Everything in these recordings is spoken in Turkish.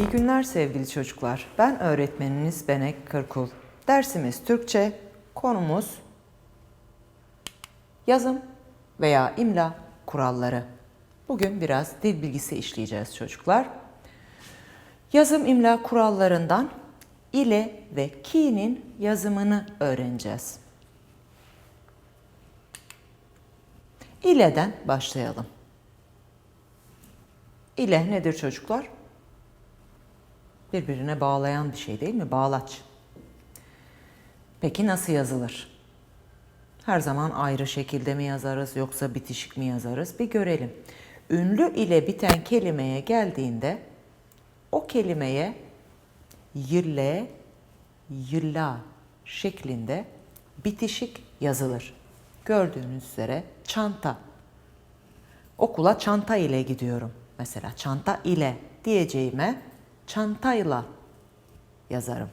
İyi günler sevgili çocuklar. Ben öğretmeniniz Benek Kırkul. Dersimiz Türkçe, konumuz yazım veya imla kuralları. Bugün biraz dil bilgisi işleyeceğiz çocuklar. Yazım imla kurallarından ile ve ki'nin yazımını öğreneceğiz. İle'den başlayalım. İle nedir çocuklar? Birbirine bağlayan bir şey değil mi? Bağlaç. Peki nasıl yazılır? Her zaman ayrı şekilde mi yazarız yoksa bitişik mi yazarız? Bir görelim. Ünlü ile biten kelimeye geldiğinde o kelimeye yille, yılla şeklinde bitişik yazılır. Gördüğünüz üzere çanta. Okula çanta ile gidiyorum. Mesela çanta ile diyeceğime çantayla yazarım.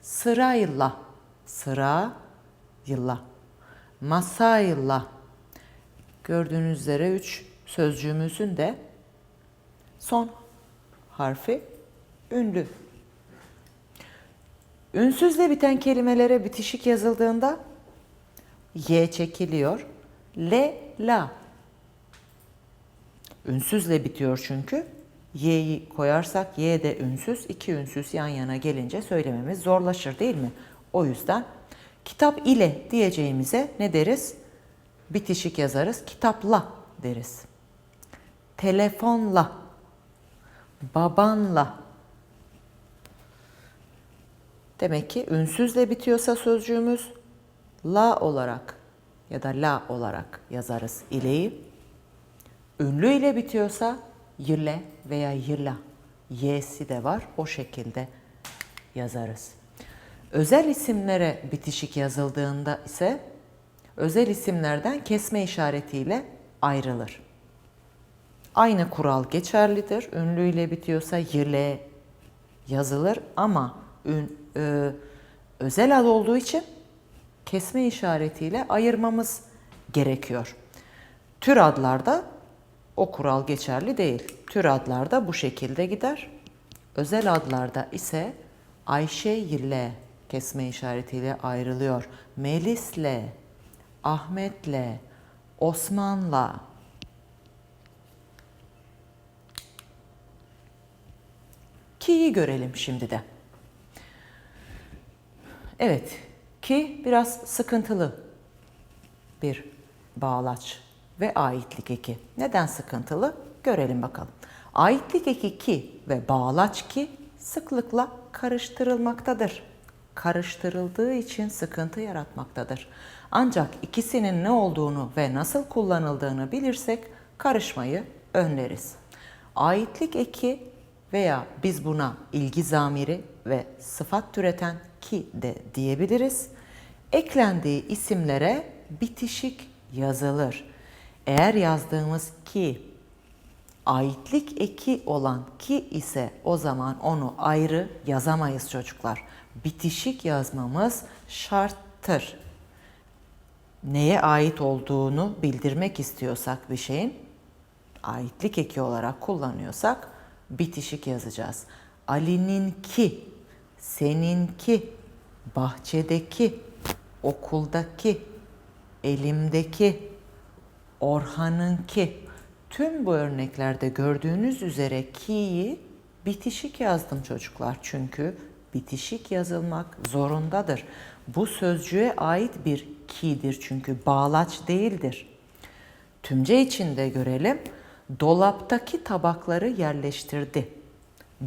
Sırayla, sıra, yılla. Masayla. Gördüğünüz üzere üç sözcüğümüzün de son harfi ünlü. Ünsüzle biten kelimelere bitişik yazıldığında y çekiliyor. Le, la. Ünsüzle bitiyor çünkü. Y'yi koyarsak Y de ünsüz, iki ünsüz yan yana gelince söylememiz zorlaşır değil mi? O yüzden kitap ile diyeceğimize ne deriz? Bitişik yazarız. Kitapla deriz. Telefonla, babanla. Demek ki ünsüzle bitiyorsa sözcüğümüz la olarak ya da la olarak yazarız ileyi. Ünlü ile bitiyorsa yirle veya yırla. Y'si de var. O şekilde yazarız. Özel isimlere bitişik yazıldığında ise özel isimlerden kesme işaretiyle ayrılır. Aynı kural geçerlidir. Ünlü ile bitiyorsa yirle yazılır ama ün, e, özel ad olduğu için kesme işaretiyle ayırmamız gerekiyor. Tür adlarda o kural geçerli değil. Tür adlarda bu şekilde gider. Özel adlarda ise Ayşe ile kesme işaretiyle ayrılıyor. Melis'le, Ahmet'le, Osman'la. Ki'yi görelim şimdi de. Evet, ki biraz sıkıntılı bir bağlaç ve aitlik eki. Neden sıkıntılı? Görelim bakalım. Aitlik eki ki ve bağlaç ki sıklıkla karıştırılmaktadır. Karıştırıldığı için sıkıntı yaratmaktadır. Ancak ikisinin ne olduğunu ve nasıl kullanıldığını bilirsek karışmayı önleriz. Aitlik eki veya biz buna ilgi zamiri ve sıfat türeten ki de diyebiliriz. Eklendiği isimlere bitişik yazılır. Eğer yazdığımız ki aitlik eki olan ki ise o zaman onu ayrı yazamayız çocuklar. Bitişik yazmamız şarttır. Neye ait olduğunu bildirmek istiyorsak bir şeyin aitlik eki olarak kullanıyorsak bitişik yazacağız. Ali'ninki, seninki, bahçedeki, okuldaki, elimdeki, Orhan'ınki. Tüm bu örneklerde gördüğünüz üzere ki'yi bitişik yazdım çocuklar. Çünkü bitişik yazılmak zorundadır. Bu sözcüğe ait bir ki'dir çünkü bağlaç değildir. Tümce içinde görelim. Dolaptaki tabakları yerleştirdi.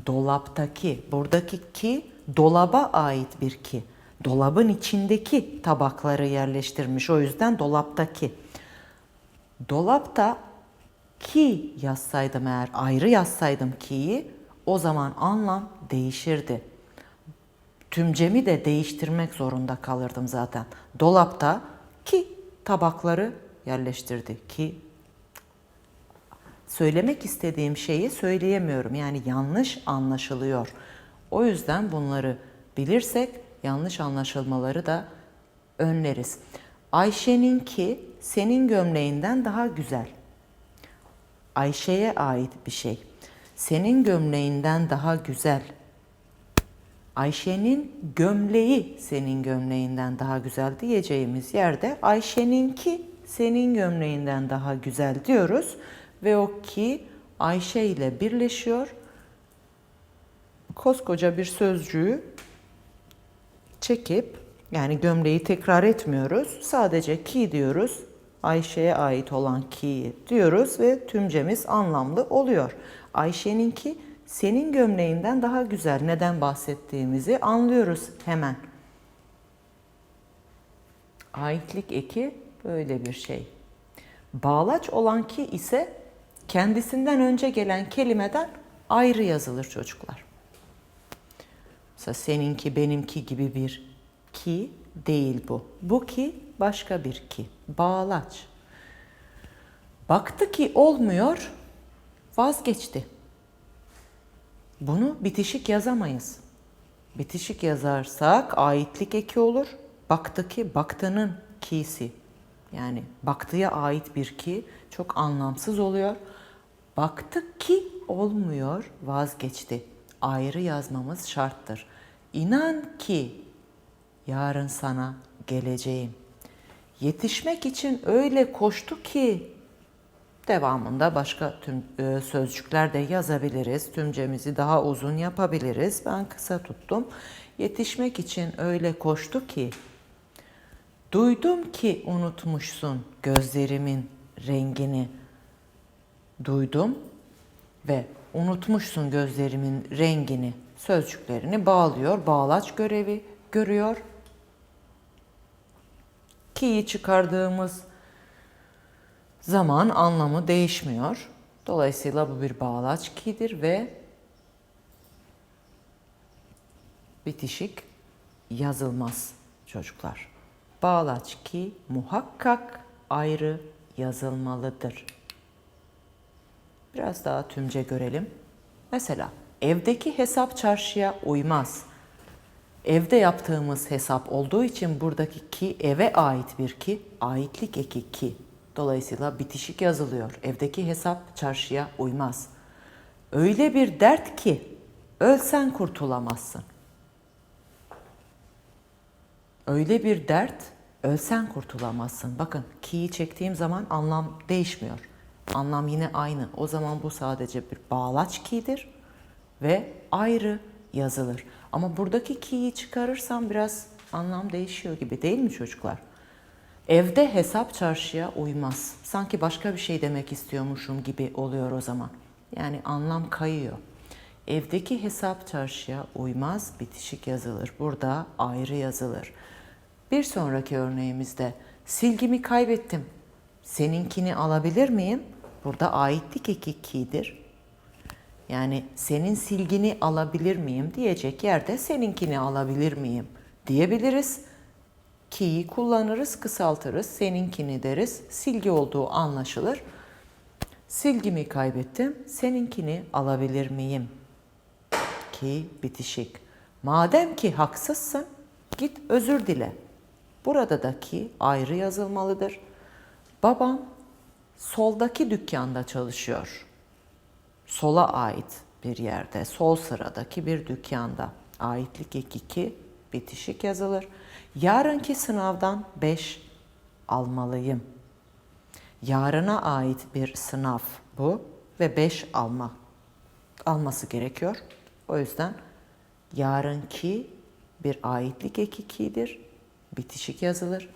Dolaptaki, buradaki ki dolaba ait bir ki. Dolabın içindeki tabakları yerleştirmiş. O yüzden dolaptaki. Dolapta ki yazsaydım eğer ayrı yazsaydım ki'yi o zaman anlam değişirdi. Tümcemi de değiştirmek zorunda kalırdım zaten. Dolapta ki tabakları yerleştirdi ki söylemek istediğim şeyi söyleyemiyorum. Yani yanlış anlaşılıyor. O yüzden bunları bilirsek yanlış anlaşılmaları da önleriz. Ayşe'ninki senin gömleğinden daha güzel. Ayşe'ye ait bir şey. senin gömleğinden daha güzel. Ayşe'nin gömleği senin gömleğinden daha güzel diyeceğimiz yerde Ayşe'ninki senin gömleğinden daha güzel diyoruz ve o ki Ayşe ile birleşiyor. Koskoca bir sözcüğü çekip yani gömleği tekrar etmiyoruz. Sadece ki diyoruz. Ayşe'ye ait olan ki diyoruz ve tümcemiz anlamlı oluyor. Ayşe'ninki senin gömleğinden daha güzel. Neden bahsettiğimizi anlıyoruz hemen. Aitlik eki böyle bir şey. Bağlaç olan ki ise kendisinden önce gelen kelimeden ayrı yazılır çocuklar. Mesela seninki, benimki gibi bir ki değil bu. Bu ki başka bir ki. Bağlaç. Baktı ki olmuyor, vazgeçti. Bunu bitişik yazamayız. Bitişik yazarsak aitlik eki olur. Baktı ki baktının ki'si. Yani baktıya ait bir ki çok anlamsız oluyor. Baktık ki olmuyor, vazgeçti. Ayrı yazmamız şarttır. İnan ki yarın sana geleceğim. Yetişmek için öyle koştu ki devamında başka tüm e, sözcükler de yazabiliriz. Tümcemizi daha uzun yapabiliriz. Ben kısa tuttum. Yetişmek için öyle koştu ki duydum ki unutmuşsun gözlerimin rengini. Duydum ve unutmuşsun gözlerimin rengini sözcüklerini bağlıyor. Bağlaç görevi görüyor. Ki'yi çıkardığımız zaman anlamı değişmiyor. Dolayısıyla bu bir bağlaç ki'dir ve bitişik yazılmaz çocuklar. Bağlaç ki muhakkak ayrı yazılmalıdır. Biraz daha tümce görelim. Mesela evdeki hesap çarşıya uymaz. Evde yaptığımız hesap olduğu için buradaki ki eve ait bir ki, aitlik eki ki. Dolayısıyla bitişik yazılıyor. Evdeki hesap çarşıya uymaz. Öyle bir dert ki ölsen kurtulamazsın. Öyle bir dert ölsen kurtulamazsın. Bakın ki'yi çektiğim zaman anlam değişmiyor. Anlam yine aynı. O zaman bu sadece bir bağlaç ki'dir ve ayrı yazılır. Ama buradaki ki'yi çıkarırsam biraz anlam değişiyor gibi değil mi çocuklar? Evde hesap çarşıya uymaz. Sanki başka bir şey demek istiyormuşum gibi oluyor o zaman. Yani anlam kayıyor. Evdeki hesap çarşıya uymaz, bitişik yazılır. Burada ayrı yazılır. Bir sonraki örneğimizde silgimi kaybettim. Seninkini alabilir miyim? Burada aitlik eki ki'dir. Yani senin silgini alabilir miyim diyecek yerde seninkini alabilir miyim diyebiliriz. Ki'yi kullanırız, kısaltırız. Seninkini deriz. Silgi olduğu anlaşılır. Silgimi kaybettim. Seninkini alabilir miyim? Ki bitişik. Madem ki haksızsın, git özür dile. Burada da ki ayrı yazılmalıdır. Babam soldaki dükkanda çalışıyor. Sola ait bir yerde, sol sıradaki bir dükkanda. Aitlik eki ki bitişik yazılır. Yarınki sınavdan 5 almalıyım. Yarına ait bir sınav bu ve 5 alma alması gerekiyor. O yüzden yarınki bir aitlik ki'dir. Bitişik yazılır.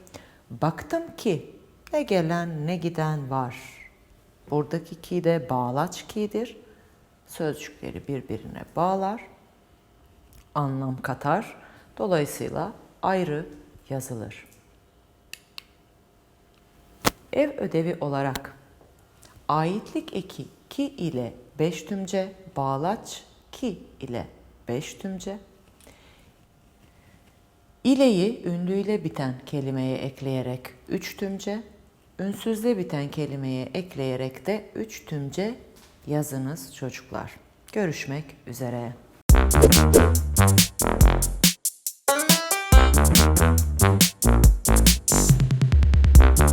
Baktım ki ne gelen ne giden var. Buradaki ki de bağlaç ki'dir. Sözcükleri birbirine bağlar. Anlam katar. Dolayısıyla ayrı yazılır. Ev ödevi olarak aitlik eki ki ile beş tümce, bağlaç ki ile beş tümce, ileyi ünlüyle biten kelimeye ekleyerek üç tümce, ünsüzle biten kelimeye ekleyerek de üç tümce yazınız çocuklar. Görüşmek üzere.